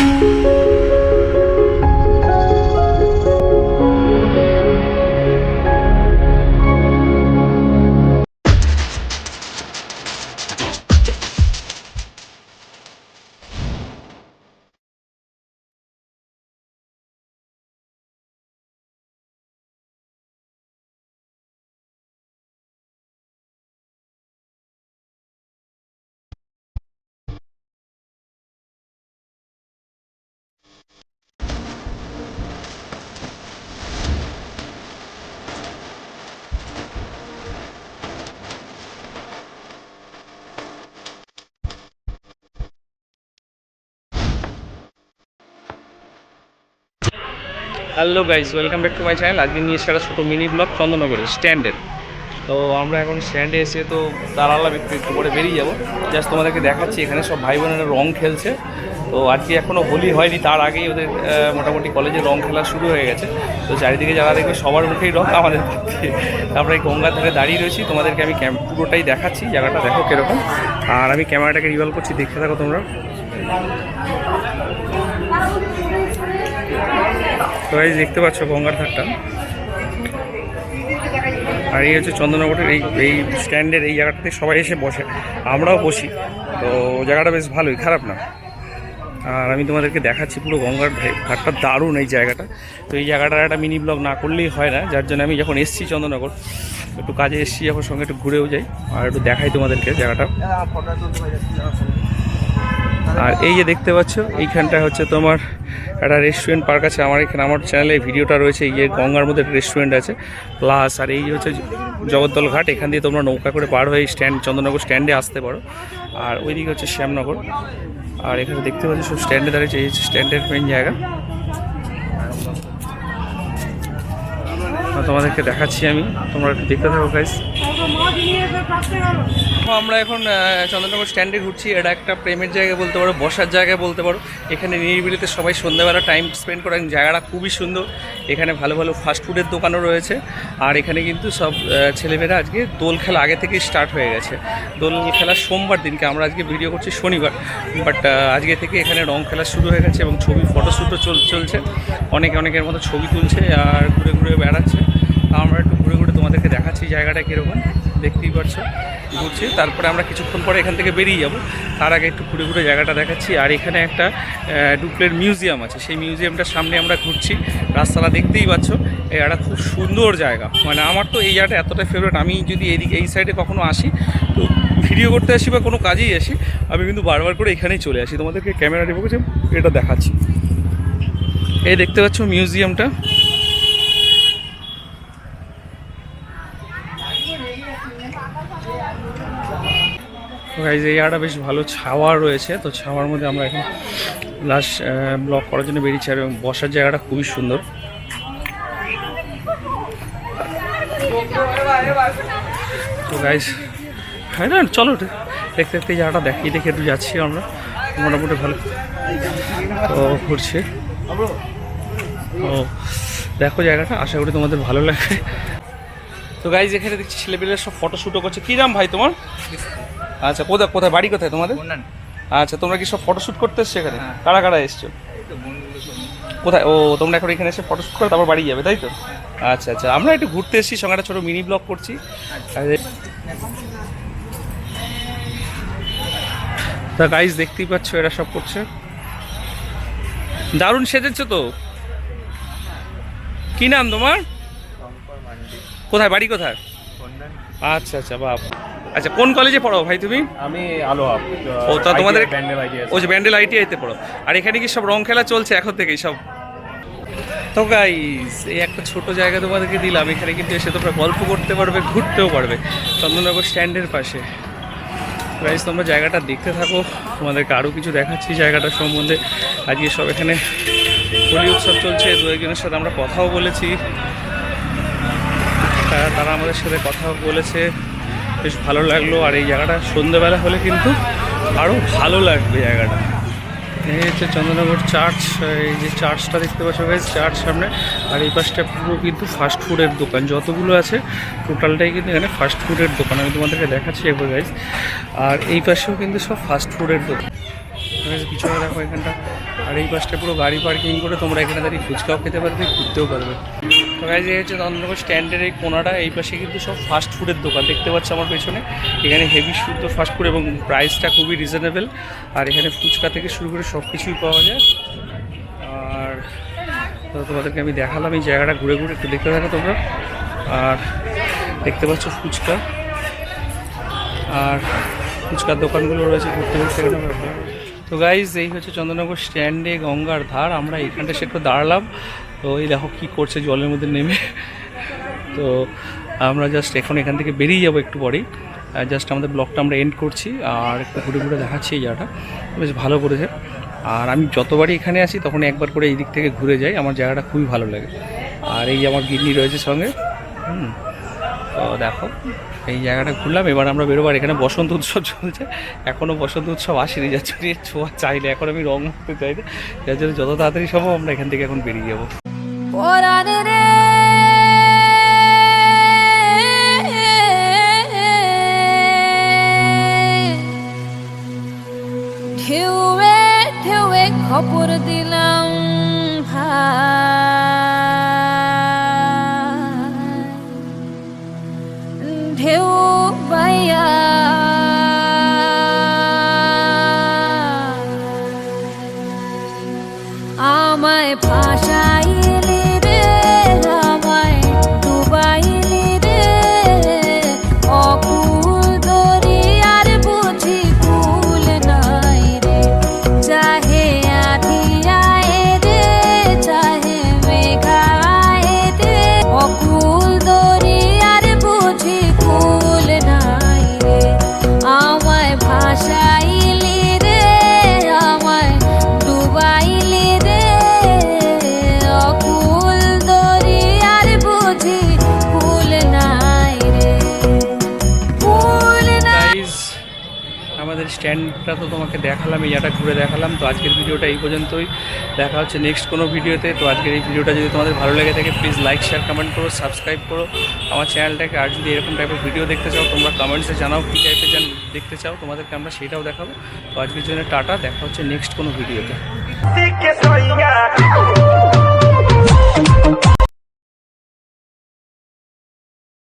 Música hello guys, welcome back to my channel. আজকে নিয়ে একটা ছোটো মিনি ব্লগ চন্দননগরের স্ট্যান্ডের। তো আমরা এখন স্ট্যান্ডে এসে তো দাঁড়ালাম একটু একটু করে বেরিয়ে যাব। জাস্ট তোমাদেরকে দেখাচ্ছি, এখানে সব ভাই বোনেরা রং খেলছে। তো আজকে এখনও হোলি হয়নি, তার আগেই ওদের মোটামুটি কলেজে রং খেলা শুরু হয়ে গেছে। তো চারিদিকে যারা দেখবে সবার মুখেই রং, আমাদের আমরা এই গঙ্গা ধারে দাঁড়িয়ে রয়েছি। তোমাদেরকে আমি ক্যাম্প পুরোটাই দেখাচ্ছি, জায়গাটা দেখো কীরকম। আর আমি ক্যামেরাটাকে রিভলভ করছি, দেখতে থাকো তোমরা। তো এই দেখতে পাচ্ছ গঙ্গার ধারটা। আর এই হচ্ছে চন্দননগরের এই এই স্ট্যান্ডের এই জায়গাটাতে সবাই এসে বসে। আমরাও বসি। তো জায়গাটা বেশ ভালোই, খারাপ না। আর আমি তোমাদেরকে দেখাচ্ছি পুরো গঙ্গার ঘাটটা দারুণ এই জায়গাটা। তো এই জায়গাটার একটা মিনি ব্লগ না করলেই হয় না, যার জন্য আমি যখন এসছি চন্দননগর, একটু কাজে এসছি, যখন সঙ্গে একটু ঘুরেও যাই। আর একটু দেখাই তোমাদেরকে জায়গাটা। আর এই যে দেখতে পাচ্ছ, এইখানটা হচ্ছে তোমার একটা রেস্টুরেন্ট পার্ক আছে। আমার এখানে, আমার চ্যানেলে ভিডিওটা রয়েছে, এই গঙ্গার মধ্যে রেস্টুরেন্ট আছে। প্লাস আর এই হচ্ছে জগদ্দল ঘাট, এখান দিয়ে তোমরা নৌকা করে পার হয়ে স্ট্যান্ড চন্দননগর স্ট্যান্ডে আসতে পারো। আর ওইদিকে হচ্ছে শ্যামনগর। আর এখানে দেখতে পাচ্ছ, সব স্ট্যান্ডে দাঁড়িয়েছে, এই হচ্ছে স্ট্যান্ডের মেন জায়গা। তোমাদেরকে দেখাচ্ছি আমি, তোমরা একটু দেখতে থাকো গাইস আমরা এখন চন্দ্রনগর স্ট্যান্ডে ঘুরছি। এটা একটা প্রেমের জায়গা বলতে পারো, বসার জায়গা বলতে পারো। এখানে নিরিবিলিতে সবাই সন্ধ্যাবেলা টাইম স্পেন্ড করেন জায়গাটা খুবই সুন্দর। এখানে ভালো ভালো ফাস্টফুডের দোকানও রয়েছে। আর এখানে কিন্তু সব ছেলেমেয়েরা আজকে দোল খেলা আগে থেকেই স্টার্ট হয়ে গেছে। দোল খেলা সোমবার দিনকে, আমরা আজকে ভিডিও করছি শনিবার। বাট আজকে থেকে এখানে রং খেলা শুরু হয়ে গেছে, এবং ছবি ফটোশ্যুটও চল, চলছে। অনেকে, অনেকের মতো ছবি তুলছে আর ঘুরে ঘুরে বেড়াচ্ছে। আমরা একটু ঘুরে ঘুরে তোমাদেরকে দেখাচ্ছি জায়গাটা কীরকম, দেখতেই পাচ্ছ ঘুরছি, তারপরে আমরা কিছুক্ষণ পরে এখান থেকে বেরিয়ে যাব। তার আগে একটু ঘুরে ঘুরে জায়গাটা দেখাচ্ছি। আর এখানে একটা ডুপ্লের মিউজিয়াম আছে। সেই মিউজিয়ামটার সামনে আমরা ঘুরছি। রাস্তাটা দেখতেই পাচ্ছ এটা খুব সুন্দর জায়গা। মানে আমার তো এই জায়গাটা এতটাই ফেভারিট আমি যদি এদিকে, এই সাইডে কখনো আসি, তো ভিডিও করতে আসি বা কোনো কাজেই আসি, আমি কিন্তু বারবার করে এখানেই চলে আসি। তোমাদেরকে ক্যামেরা রেখে এটা দেখাচ্ছি। এই দেখতে পাচ্ছ মিউজিয়ামটা। গাইজ এই জায়গাটা বেশ ভালো ছাওয়া রয়েছে। তো ছাওয়ার মধ্যে আমরা এখন লাস্ট ব্লক করার জন্য বেরিয়েছি আর বসার জায়গাটা খুবই সুন্দর। তো গাইজ হ্যাঁ না, চলো, দেখতে দেখতে জায়গাটা দেখিয়ে দেখে একটু যাচ্ছি আমরা। মোটামুটি ভালো। তো ঘুরছে। ও দেখো জায়গাটা, আশা করি তোমাদের ভালো লাগবে। তো গাইজ এখানে দেখছি ছেলেপেলেরা সব ফটো ফটোশ্যুটও করছে। কী নাম ভাই তোমার? আচ্ছা কোথায় কোথায় বাড়ি কোথায় তোমাদের? আচ্ছা তোমরা কি সব ফটোশ্যুট করতে এসছো এখানে? কারা কারা এসছো? কোথায়? ও তোমরা এখন এখানে এসে ফটোশ্যুট করে তারপর বাড়ি যাবে তাই তো? আচ্ছা আচ্ছা আমরা একটু ঘুরতে এসেছি সঙ্গে একটা ছোটো মিনি ব্লগ করছি। তা গাইজ দেখতেই পাচ্ছ এরা সব করছে। দারুণ সেজেছো তো। কি নাম তোমার? কোথায় বাড়ি কোথায়? আচ্ছা আচ্ছা বাপ আচ্ছা কোন কলেজে পড়ো ভাই তুমি? আমি আলো ও, তা তোমাদের- ও যে ব্যান্ডেল আইটিআইতে পড়ো। আর এখানে কি সব রং খেলা চলছে এখন থেকেই সব? তো গাইস এই একটা ছোট জায়গা তোমাদেরকে দিলাম। এখানে কিন্তু এসে তোমরা গল্প করতে পারবে ঘুরতেও পারবে। চন্দননগর স্ট্যান্ডের পাশে। গাইস তোমরা জায়গাটা দেখতে থাকো। তোমাদেরকে আরও কিছু দেখাচ্ছি জায়গাটা সম্বন্ধে। আজকে সব এখানে হোলি উৎসব চলছে দু একজনের সাথে আমরা কথাও বলেছি। তারা তারা আমাদের সাথে কথা বলেছে। বেশ ভালো লাগল। আর এই জায়গাটা সন্ধ্যেবেলা হলে কিন্তু আরও ভালো লাগবে জায়গাটা। এই হচ্ছে চন্দ্রনগর চার্চ। এই যে চার্চটা দেখতে পাচ্ছ গাইজ চার্চ সামনে। আর এই পাশটা পুরো কিন্তু ফাস্ট ফুডের দোকান। যতগুলো আছে টোটালটাই কিন্তু এখানে ফাস্ট ফুডের দোকান। আমি তোমাদেরকে দেখাচ্ছি একবার গাইজ আর এই পাশেও কিন্তু সব ফাস্ট ফুডের দোকান। বেশ পিছনে দেখো এখানটা। আর এই পাশটা পুরো গাড়ি পার্কিং করে তোমরা এখানে দাঁড়িয়ে ফুচকাও খেতে পারবে, ঘুরতেও পারবে। তো গাইজ এই হচ্ছে চন্দ্রনগর স্ট্যান্ডের এই কোনাটা। এই পাশে কিন্তু সব ফাস্ট ফুডের দোকান, দেখতে পাচ্ছ আমার পেছনে। এখানে হেভি শুদ্ধ ফাস্ট ফুড এবং প্রাইসটা খুবই রিজনেবল আর এখানে ফুচকা থেকে শুরু করে সব কিছুই পাওয়া যায়। আর তোমাদেরকে আমি দেখালাম, এই জায়গাটা ঘুরে ঘুরে একটু দেখতে থাকো তোমরা। আর দেখতে পাচ্ছ ফুচকা। আর ফুচকার দোকানগুলো রয়েছে ঘুরতে ঘুরতে। তো গাইজ এই হচ্ছে চন্দ্রনগর স্ট্যান্ডে গঙ্গার ধার। আমরা এখানটা সে একটু দাঁড়ালাম। তো এই দেখো কী করছে, জলের মধ্যে নেমে। তো আমরা জাস্ট এখন এখান থেকে বেরিয়ে যাব একটু পরেই। জাস্ট আমাদের ব্লগটা আমরা এন্ড করছি আর একটু ঘুরে ঘুরে দেখাচ্ছি এই জায়গাটা। বেশ ভালো করেছে। আর আমি যতবারই এখানে আসি তখন একবার করে এই দিক থেকে ঘুরে যাই। আমার জায়গাটা খুবই ভালো লাগে। আর এই আমার গিন্নি রয়েছে সঙ্গে। হুম। তো দেখো, এই জায়গাটা ঘুরলাম, এবার আমরা বেরোবার এখানে বসন্ত উৎসব চলছে। এখনও বসন্ত উৎসব আসেনি, যার জন্য ছোঁয়া চাইলে, এখন আমি রং করতে চাই না। যার জন্য যত তাড়াতাড়ি সম্ভব আমরা এখান থেকে এখন বেরিয়ে যাব। ঢেউয়ে ঢেউয়ে খবর দিলাম ভাই। স্ট্যান্ডটা তো তোমাকে দেখালাম এই জায়গাটা ঘুরে দেখালাম। তো আজকের ভিডিওটা এই পর্যন্তই। দেখা হচ্ছে নেক্সট কোনো ভিডিওতে। তো আজকের এই ভিডিওটা যদি তোমাদের ভালো লেগে থাকে প্লিজ লাইক শেয়ার কমেন্ট করো সাবস্ক্রাইব করো। আমার চ্যানেলটাকে আর যদি এরকম টাইপের ভিডিও দেখতে চাও, তোমরা কমেন্টসে জানাও কী টাইপের জান দেখতে চাও, তোমাদেরকে আমরা সেটাও দেখাবো। তো আজকের জন্য টাটা, দেখা হচ্ছে নেক্সট কোনো ভিডিওতে.